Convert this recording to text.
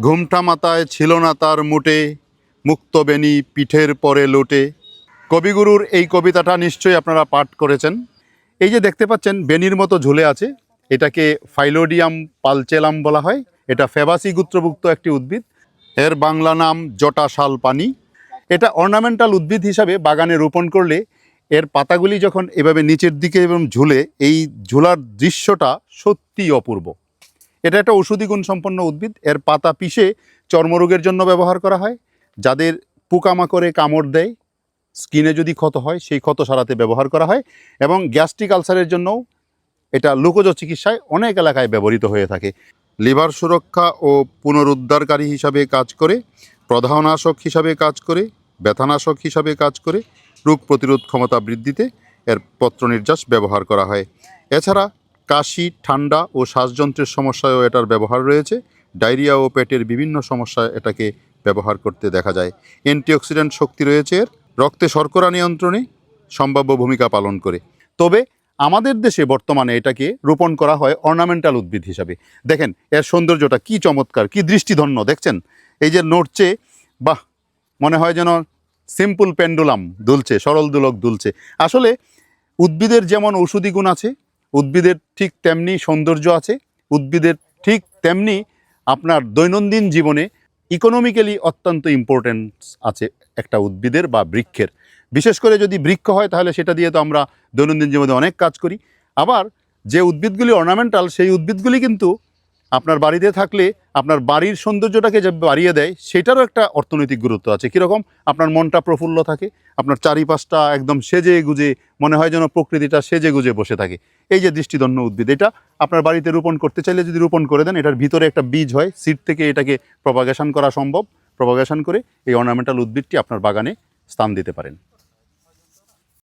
ঘুমটা মাথায় ছিল না তার মুটে, মুক্ত মুক্তবেণী পিঠের পরে লোটে। কবিগুরুর এই কবিতাটা নিশ্চয়ই আপনারা পাঠ করেছেন। এই যে দেখতে পাচ্ছেন বেনির মতো ঝুলে আছে। এটাকে ফাইলোডিয়াম পালচেলাম বলা হয়। এটা ফেবাসি গোত্রভুক্ত একটি উদ্ভিদ। এর বাংলা নাম জটা শাল পানি এটা অর্নামেন্টাল উদ্ভিদ হিসাবে বাগানে রোপণ করলে এর পাতাগুলি যখন এভাবে নিচের দিকে এবং ঝুলে, এই ঝুলার দৃশ্যটা সত্যিই অপূর্ব। এটা একটা ঔষধি গুণ সম্পন্ন উদ্ভিদ। এর পাতা পিষে চর্মরোগের জন্য ব্যবহার করা হয়। যাদের পোকামাকড়ে কামড় দেয়, স্কিনে যদি ক্ষত হয়, সেই ক্ষত সারাতে ব্যবহার করা হয় এবং গ্যাস্ট্রিক আলসারের জন্যও এটা লোকজ চিকিৎসায় অনেক এলাকায় ব্যবহৃত হয়ে থাকে। লিভার সুরক্ষা ও পুনরুদ্ধারকারী হিসাবে কাজ করে প্রধানাশক হিসাবে কাজ করে, ব্যথানাশক হিসাবে কাজ করে, রোগ প্রতিরোধ ক্ষমতা বৃদ্ধিতে এর পত্র নির্যাস ব্যবহার করা হয়। এছাড়া কাশি, ঠান্ডা ও শ্বাসযন্ত্রের সমস্যায়ও এটার ব্যবহার রয়েছে। ডায়রিয়া ও পেটের বিভিন্ন সমস্যায় এটাকে ব্যবহার করতে দেখা যায়। অ্যান্টিঅক্সিডেন্ট শক্তি রয়েছে এর। রক্তে শর্করা নিয়ন্ত্রণে সম্ভাব্য ভূমিকা পালন করে। তবে আমাদের দেশে বর্তমানে এটাকে রোপণ করা হয় অর্নামেন্টাল উদ্ভিদ হিসাবে। দেখেন, এর সৌন্দর্যটা কি চমৎকার, কি দৃষ্টিধন্য, দেখছেন? এই যে নড়ছে, বাহ! মনে হয় যেন সিম্পল পেন্ডুলাম দুলছে, সরল দুলক দুলছে। আসলে উদ্ভিদের যেমন ঔষধি গুণ আছে উদ্ভিদের ঠিক তেমনি সৌন্দর্য আছে। উদ্ভিদের ঠিক তেমনি আপনার দৈনন্দিন জীবনে ইকোনমিক্যালি অত্যন্ত ইম্পর্টেন্স আছে একটা উদ্ভিদের বা বৃক্ষের। বিশেষ করে যদি বৃক্ষ হয় তাহলে সেটা দিয়ে তো আমরা দৈনন্দিন জীবনে অনেক কাজ করি। আবার যে উদ্ভিদগুলি অর্নামেন্টাল সেই উদ্ভিদগুলি কিন্তু আপনার বাড়িতে থাকলে আপনার বাড়ির সৌন্দর্যটাকে যে বাড়িয়ে দেয়, সেটারও একটা অর্থনৈতিক গুরুত্ব আছে। কীরকম? আপনার মনটা প্রফুল্ল থাকে, আপনার চারিপাশটা একদম সেজে গুজে, মনে হয় যেন প্রকৃতিটা সেজে গুজে বসে থাকে। এই যে দৃষ্টিদন্য উদ্ভিদ, এটা আপনার বাড়িতে রোপণ করতে চাইলে যদি রোপণ করে দেন, এটার ভিতরে একটা বীজ হয় সিড থেকে এটাকে প্রপাগেশন করা সম্ভব। প্রপাগেশন করে এই অর্নামেন্টাল উদ্ভিদটি আপনার বাগানে স্থান দিতে পারেন।